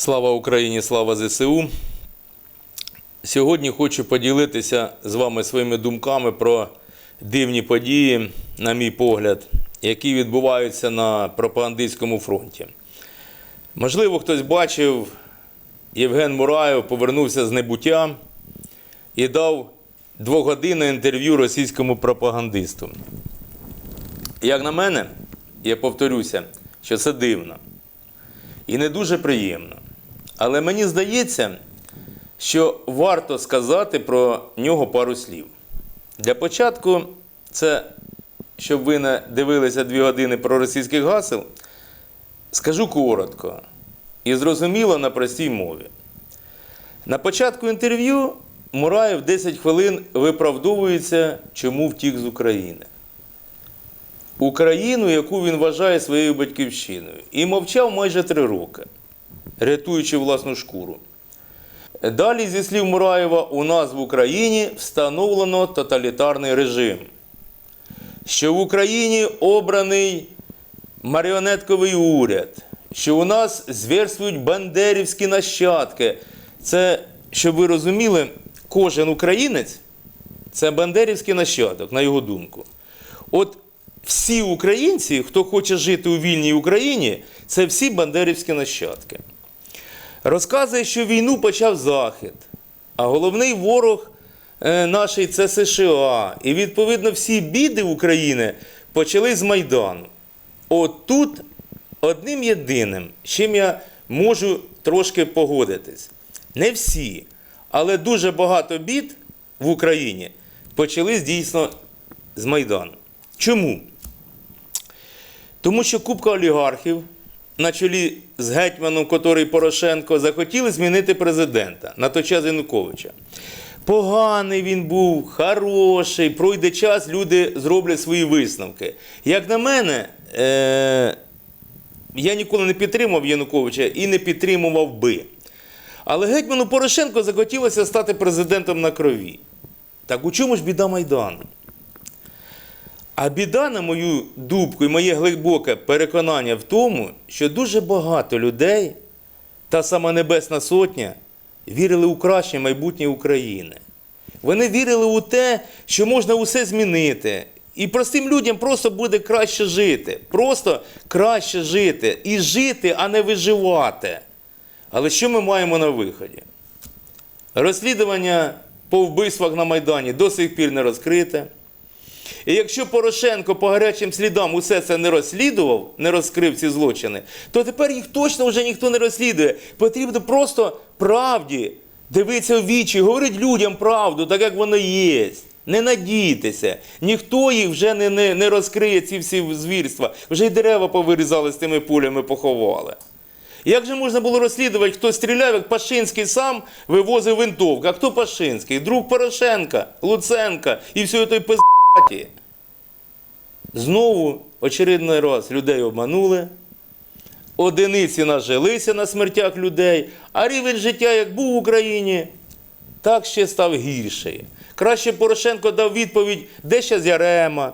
Слава Україні, слава ЗСУ. Сьогодні хочу поділитися з вами своїми думками про дивні події, на мій погляд, які відбуваються на пропагандистському фронті. Можливо, хтось бачив, Євген Мураєв повернувся з небуття і дав двогодинне інтерв'ю російському пропагандисту. Як на мене, я повторюся, що це дивно і не дуже приємно. Але мені здається, що варто сказати про нього пару слів. Для початку, це, щоб ви не дивилися дві години про російських гасел, скажу коротко і зрозуміло на простій мові. На початку інтерв'ю Мураєв 10 хвилин виправдовується, чому втік з України. Україну, яку він вважає своєю батьківщиною, і мовчав майже три роки, рятуючи власну шкуру. Далі, зі слів Мураєва, у нас в Україні встановлено тоталітарний режим, що в Україні обраний маріонетковий уряд, що у нас зверствують бандерівські нащадки. Це, щоб ви розуміли, кожен українець це бандерівський нащадок, на його думку. От всі українці, хто хоче жити у вільній Україні, це всі бандерівські нащадки. Розказує, що війну почав Захід, а головний ворог е, наший це США. І відповідно всі біди України почали з Майдану. От тут одним єдиним, чим я можу трошки погодитись. Не всі, але дуже багато бід в Україні почались дійсно з Майдану. Чому? Тому що купка олігархів на чолі з гетьманом, котрий Порошенко, захотіли змінити президента на той час Януковича. Поганий він був, хороший, пройде час, люди зроблять свої висновки. Як на мене, е- я ніколи не підтримав Януковича і не підтримував би. Але гетьману Порошенко захотілося стати президентом на крові. Так у чому ж біда Майдану? А біда, на мою думку, і моє глибоке переконання в тому, що дуже багато людей, та сама Небесна Сотня, вірили у краще майбутнє України. Вони вірили у те, що можна усе змінити. І простим людям просто буде краще жити. Просто краще жити. І жити, а не виживати. Але що ми маємо на виході? Розслідування по вбивствах на Майдані до сих пір не розкрите. І якщо Порошенко по гарячим слідам усе це не розслідував, не розкрив ці злочини, то тепер їх точно вже ніхто не розслідує. Потрібно просто правді дивитися в вічі, говорити людям правду, так як воно є. Не надійтеся, ніхто їх вже не, не, не розкриє ці всі звірства. Вже й дерева повирізали з тими пулями, поховали. Як же можна було розслідувати, хто стріляв, як Пашинський сам вивозив винтовку? А хто Пашинський? Друг Порошенка, Луценка і всього той пиздаті. Знову очередний раз людей обманули, одиниці нажилися на смертях людей, а рівень життя, як був в Україні, так ще став гірший. Краще Порошенко дав відповідь, де ще Ярема,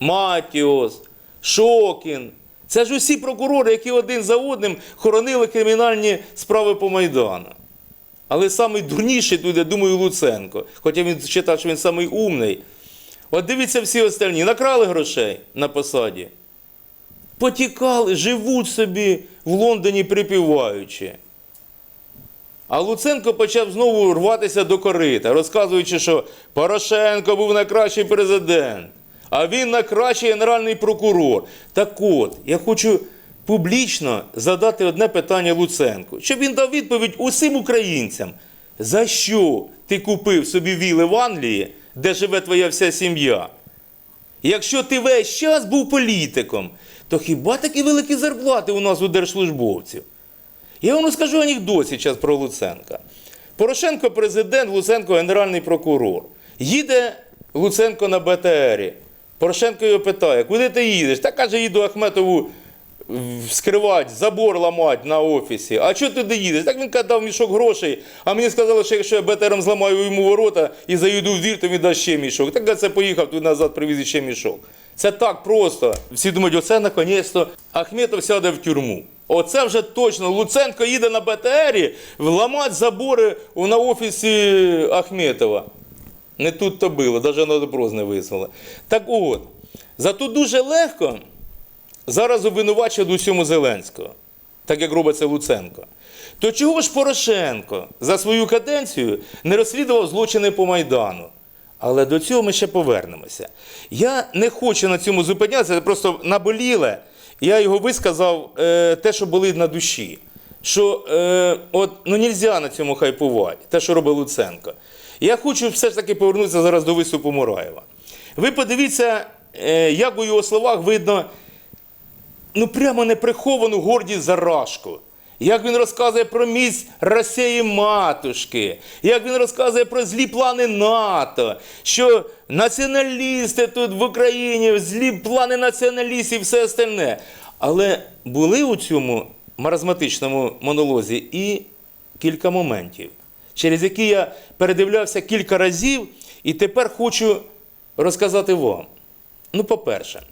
Матіос, Шокін. Це ж усі прокурори, які один за одним хоронили кримінальні справи по Майдану. Але самий дурніший тут, я думаю, Луценко. Хоча він вважає, що він самий умний. От дивіться всі остальні, накрали грошей на посаді. Потікали, живуть собі в Лондоні припіваючи. А Луценко почав знову рватися до корита, розказуючи, що Порошенко був найкращий президент, а він найкращий генеральний прокурор. Так от, я хочу публічно задати одне питання Луценку, щоб він дав відповідь усім українцям, за що ти купив собі віли в Англії, де живе твоя вся сім'я? Якщо ти весь час був політиком, то хіба такі великі зарплати у нас у держслужбовців? Я вам розкажу анекдот зараз про Луценка. Порошенко президент, Луценко генеральний прокурор. Їде Луценко на БТРі. Порошенко його питає, куди ти їдеш? Та каже, їду Ахметову скривати, забор ламати на офісі. А чого ти туди їдеш? Так він дав мішок грошей, а мені сказали, що якщо я БТРом зламаю йому ворота і заїду в двір, то він дасть ще мішок. Так я це поїхав туди назад, привіз ще мішок. Це так просто. Всі думають, оце наконець-то Ахметов сяде в тюрму. Оце вже точно. Луценко їде на БТРі вламати забори на офісі Ахметова. Не тут то було, навіть на допрос не визвали. Так от, зато дуже легко зараз обвинувачують у всьому Зеленського, так як робить це Луценко. То чого ж Порошенко за свою каденцію не розслідував злочини по Майдану? Але до цього ми ще повернемося. Я не хочу на цьому зупинятися, це просто наболіле. Я його висказав е, те, що болить на душі. Що е, от, ну, нельзя на цьому хайпувати, те, що робить Луценко. Я хочу все ж таки повернутися зараз до виступу Мураєва. Ви подивіться, е, як у його словах видно ну прямо неприховану гордість за Рашку. Як він розказує про місць Росії матушки, як він розказує про злі плани НАТО, що націоналісти тут в Україні, злі плани націоналістів і все остальне. Але були у цьому маразматичному монолозі і кілька моментів, через які я передивлявся кілька разів, і тепер хочу розказати вам. Ну, по-перше,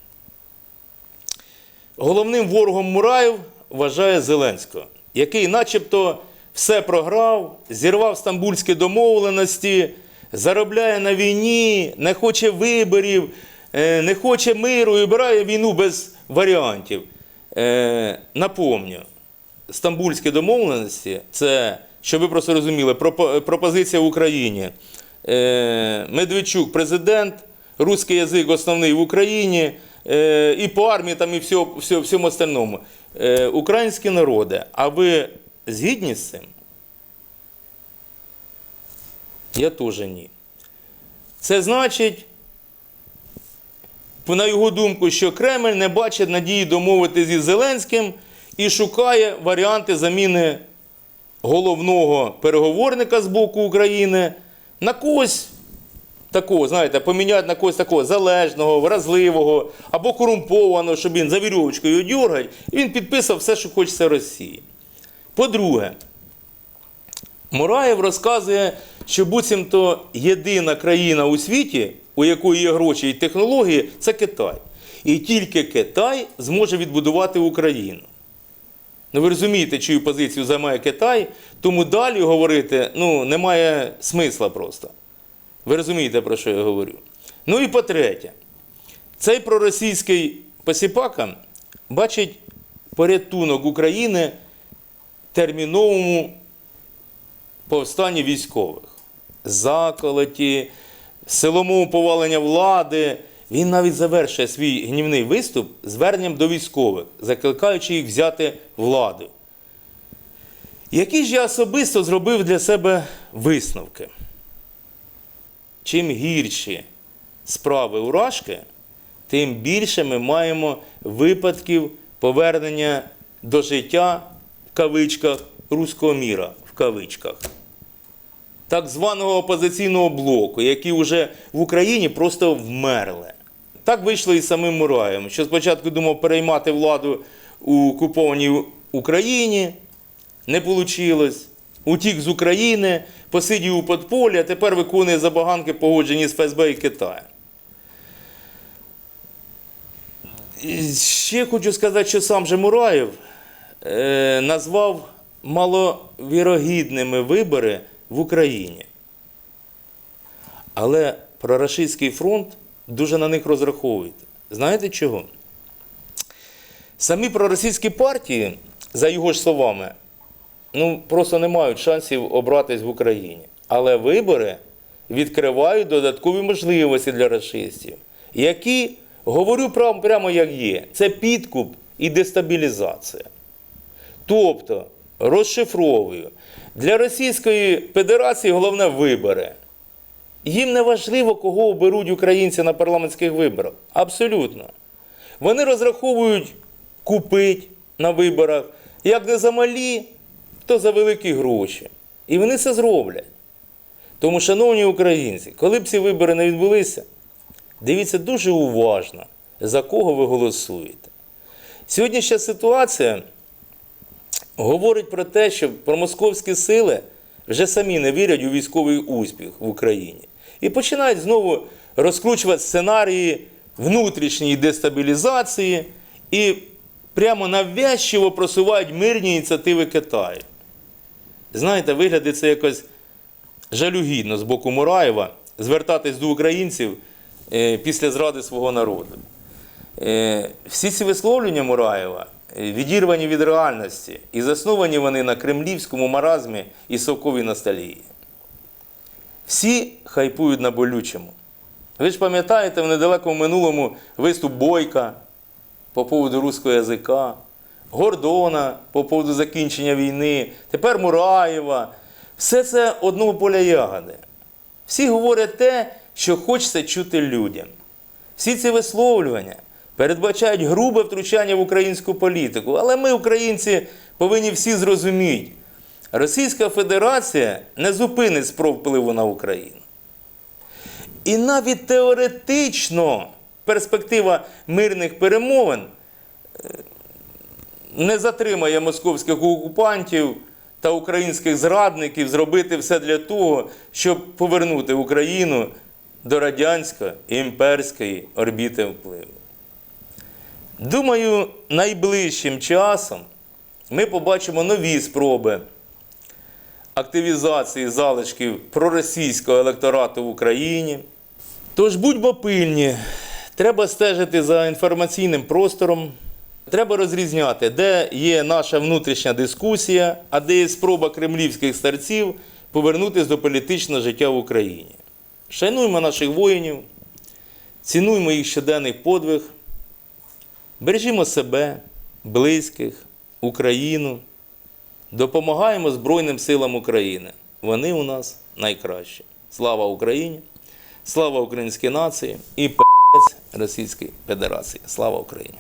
Головним ворогом Мураєв вважає Зеленського, який начебто все програв, зірвав стамбульські домовленості, заробляє на війні, не хоче виборів, е, не хоче миру і обирає війну без варіантів. Е, Напомню, стамбульські домовленості це, щоб ви просто розуміли, пропозиція в Україні. Е, Медведчук президент, русский язик основний в Україні, і по армії, там, і всьо, всьо, всьому остальному. Е, Українські народи, а ви згідні з цим? Я теж ні. Це значить, на його думку, що Кремль не бачить надії домовити зі Зеленським і шукає варіанти заміни головного переговорника з боку України на когось такого, знаєте, поміняти на когось такого залежного, вразливого або корумпованого, щоб він за вірьовочкою дюргать, і він підписав все, що хочеться Росії. По-друге, Мураєв розказує, що буцімто єдина країна у світі, у якої є гроші і технології, це Китай. І тільки Китай зможе відбудувати Україну. Ну, ви розумієте, чию позицію займає Китай, тому далі говорити ну, немає смисла просто. Ви розумієте, про що я говорю. Ну і по-третє, цей проросійський посіпака бачить порятунок України терміновому повстанні військових. Заколоті, силовому повалення влади. Він навіть завершує свій гнівний виступ зверненням до військових, закликаючи їх взяти владу. Які ж я особисто зробив для себе висновки? Чим гірші справи Урашки, тим більше ми маємо випадків повернення до життя в кавичках руського міра в кавичках. Так званого опозиційного блоку, які вже в Україні просто вмерли. Так вийшло і самим Мураєм, що спочатку думав переймати владу у окупованій Україні, не вийшло. Утік з України, посидів у подполі, а тепер виконує забаганки, погоджені з ФСБ і Китаєм. І Ще хочу сказати, що сам же Мураєв е, назвав маловірогідними вибори в Україні. Але прорашистський фронт дуже на них розраховує. Знаєте чого? Самі проросійські партії, за його ж словами, ну, просто не мають шансів обратись в Україні. Але вибори відкривають додаткові можливості для расистів, які, говорю прямо, як є, це підкуп і дестабілізація. Тобто, розшифровую, для Російської Федерації головне вибори. Їм не важливо, кого оберуть українці на парламентських виборах. Абсолютно. Вони розраховують купити на виборах, як не за малі, то за великі гроші. І вони це зроблять. Тому, шановні українці, коли б ці вибори не відбулися, дивіться дуже уважно, за кого ви голосуєте. Сьогоднішня ситуація говорить про те, що промосковські сили вже самі не вірять у військовий успіх в Україні. І починають знову розкручувати сценарії внутрішньої дестабілізації і прямо навязчиво просувають мирні ініціативи Китаю. Знаєте, виглядає це якось жалюгідно з боку Мураєва звертатись до українців е, після зради свого народу. Е, всі ці висловлення Мураєва е, відірвані від реальності і засновані вони на кремлівському маразмі і совковій ностальгії. Всі хайпують на болючому. Ви ж пам'ятаєте в недалекому минулому виступ Бойка по поводу руського язика, Гордона по поводу закінчення війни, тепер Мураєва. Все це одного поля ягоди. Всі говорять те, що хочеться чути людям. Всі ці висловлювання передбачають грубе втручання в українську політику. Але ми, українці, повинні всі зрозуміти, Російська Федерація не зупинить спроб впливу на Україну. І навіть теоретично перспектива мирних перемовин е, не затримає московських окупантів та українських зрадників зробити все для того, щоб повернути Україну до радянської імперської орбіти впливу. Думаю, найближчим часом ми побачимо нові спроби активізації залишків проросійського електорату в Україні. Тож будьмо пильні, треба стежити за інформаційним простором. Треба розрізняти, де є наша внутрішня дискусія, а де є спроба кремлівських старців повернутися до політичного життя в Україні. Шануймо наших воїнів, цінуймо їх щоденний подвиг, бережімо себе, близьких, Україну, допомагаємо Збройним силам України. Вони у нас найкращі. Слава Україні! Слава українській нації і п***ць Російській Федерації. Слава Україні!